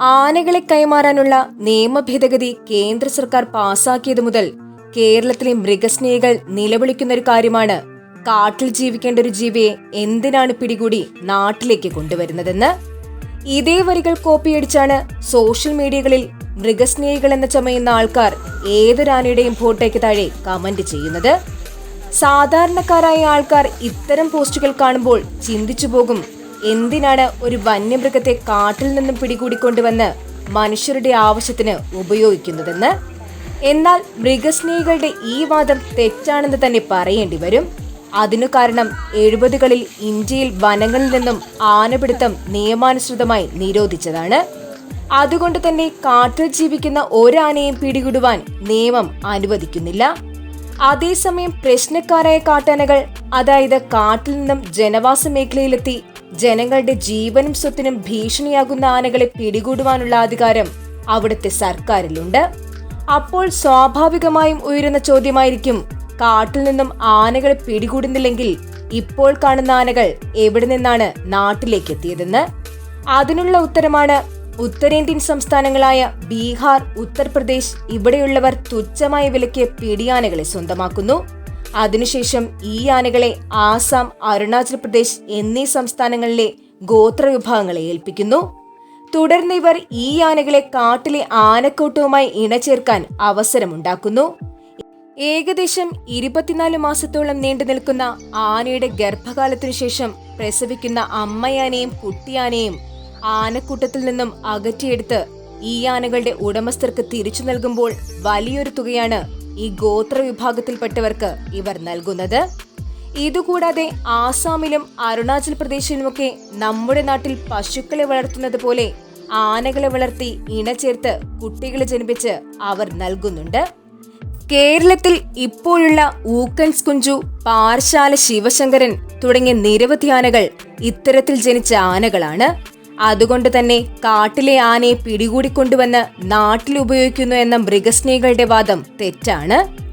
ആനകളെ കൈമാറാനുള്ള നിയമ ഭേദഗതി കേന്ദ്ര സർക്കാർ പാസാക്കിയത് മുതൽ കേരളത്തിലെ മൃഗസ്നേഹികൾ നിലവിളിക്കുന്ന ഒരു കാര്യമാണ്. കാട്ടിൽ ജീവിക്കേണ്ട ഒരു ജീവിയെ എന്തിനാണ് പിടികൂടി നാട്ടിലേക്ക് കൊണ്ടുവരുന്നതെന്ന്? ഇതേ വരികൾ കോപ്പിയടിച്ചാണ് സോഷ്യൽ മീഡിയകളിൽ മൃഗസ്നേഹികൾ എന്ന ചമയുന്ന ആൾക്കാർ ഏതൊരാനയുടെയും ഫോട്ടോയ്ക്ക് താഴെ കമന്റ് ചെയ്യുന്നത്? സാധാരണക്കാരായ ആൾക്കാർ ഇത്തരം പോസ്റ്റുകൾ കാണുമ്പോൾ ചിന്തിച്ചു പോകും എന്തിനാണ് ഒരു വന്യമൃഗത്തെ കാട്ടിൽ നിന്നും പിടികൂടിക്കൊണ്ടുവന്ന് മനുഷ്യരുടെ ആവശ്യത്തിന് ഉപയോഗിക്കുന്നതെന്ന്? എന്നാൽ മൃഗസ്നേഹികളുടെ ഈ വാദം തെറ്റാണെന്ന് തന്നെ പറയേണ്ടി വരും. അതിനു കാരണം എഴുപതുകളിൽ ഇന്ത്യയിൽ വനങ്ങളിൽ നിന്നും ആനപിടുത്തം നിയമാനുസൃതമായി നിരോധിച്ചതാണ്. അതുകൊണ്ട് തന്നെ കാട്ടിൽ ജീവിക്കുന്ന ഒരാനയും പിടികൂടുവാൻ നിയമം അനുവദിക്കുന്നില്ല. അതേസമയം പ്രശ്നക്കാരായ കാട്ടാനകൾ അതായത് കാട്ടിൽ നിന്നും ജനവാസ മേഖലയിലെത്തി ജനങ്ങളുടെ ജീവനും സ്വത്തിനും ഭീഷണിയാകുന്ന ആനകളെ പിടികൂടുവാനുള്ള അധികാരം അവിടുത്തെ സർക്കാരിലുണ്ട്. അപ്പോൾ സ്വാഭാവികമായും ഉയരുന്ന ചോദ്യമായിരിക്കും കാട്ടിൽ നിന്നും ആനകളെ പിടികൂടുന്നില്ലെങ്കിൽ ഇപ്പോൾ കാണുന്ന ആനകൾ എവിടെ നിന്നാണ് നാട്ടിലേക്ക് എത്തിയതെന്ന്? അതിനുള്ള ഉത്തരമാണ് ഉത്തരേന്ത്യൻ സംസ്ഥാനങ്ങളായ ബീഹാർ ഉത്തർപ്രദേശ് ഇവിടെയുള്ളവർ തുച്ഛമായ വിലയ്ക്ക് പിടിയാനകളെ സ്വന്തമാക്കുന്നു. അതിനുശേഷം ഈ ആനകളെ ആസാം അരുണാചൽ പ്രദേശ് എന്നീ സംസ്ഥാനങ്ങളിലെ ഗോത്ര വിഭാഗങ്ങളെ ഏൽപ്പിക്കുന്നു. തുടർന്ന് ഇവർ ഈ ആനകളെ കാട്ടിലെ ആനക്കൂട്ടവുമായി ഇണചേർക്കാൻ അവസരമുണ്ടാക്കുന്നു. ഏകദേശം ഇരുപത്തിനാല് മാസത്തോളം നീണ്ടു നിൽക്കുന്ന ആനയുടെ ഗർഭകാലത്തിനു ശേഷം പ്രസവിക്കുന്ന അമ്മയാനയും കുട്ടിയാനയും ആനക്കൂട്ടത്തിൽ നിന്നും അകറ്റിയെടുത്ത് ഈ ആനകളുടെ ഉടമസ്ഥർക്ക് തിരിച്ചു നൽകുമ്പോൾ വലിയൊരു തുകയാണ് ഈ ഗോത്ര വിഭാഗത്തിൽപ്പെട്ടവർക്ക് ഇവർ നൽകുന്നത്. ഇതുകൂടാതെ ആസാമിലും അരുണാചൽ പ്രദേശിലുമൊക്കെ നമ്മുടെ നാട്ടിൽ പശുക്കളെ വളർത്തുന്നത് പോലെ ആനകളെ വളർത്തി ഇണചേർത്ത് കുട്ടികളെ ജനിപ്പിച്ച് അവർ നൽകുന്നുണ്ട്. കേരളത്തിൽ ഇപ്പോഴുള്ള ഊക്കൻസ് കുഞ്ചു പാർശാല ശിവശങ്കരൻ തുടങ്ങിയ നിരവധി ആനകൾ ഇത്തരത്തിൽ ജനിച്ച ആനകളാണ്. അതുകൊണ്ട് തന്നെ കാട്ടിലെ ആനയെ പിടികൂടിക്കൊണ്ടുവന്ന് നാട്ടിൽ ഉപയോഗിക്കുന്നു എന്ന മൃഗസ്നേഹികളുടെ വാദം തെറ്റാണ്.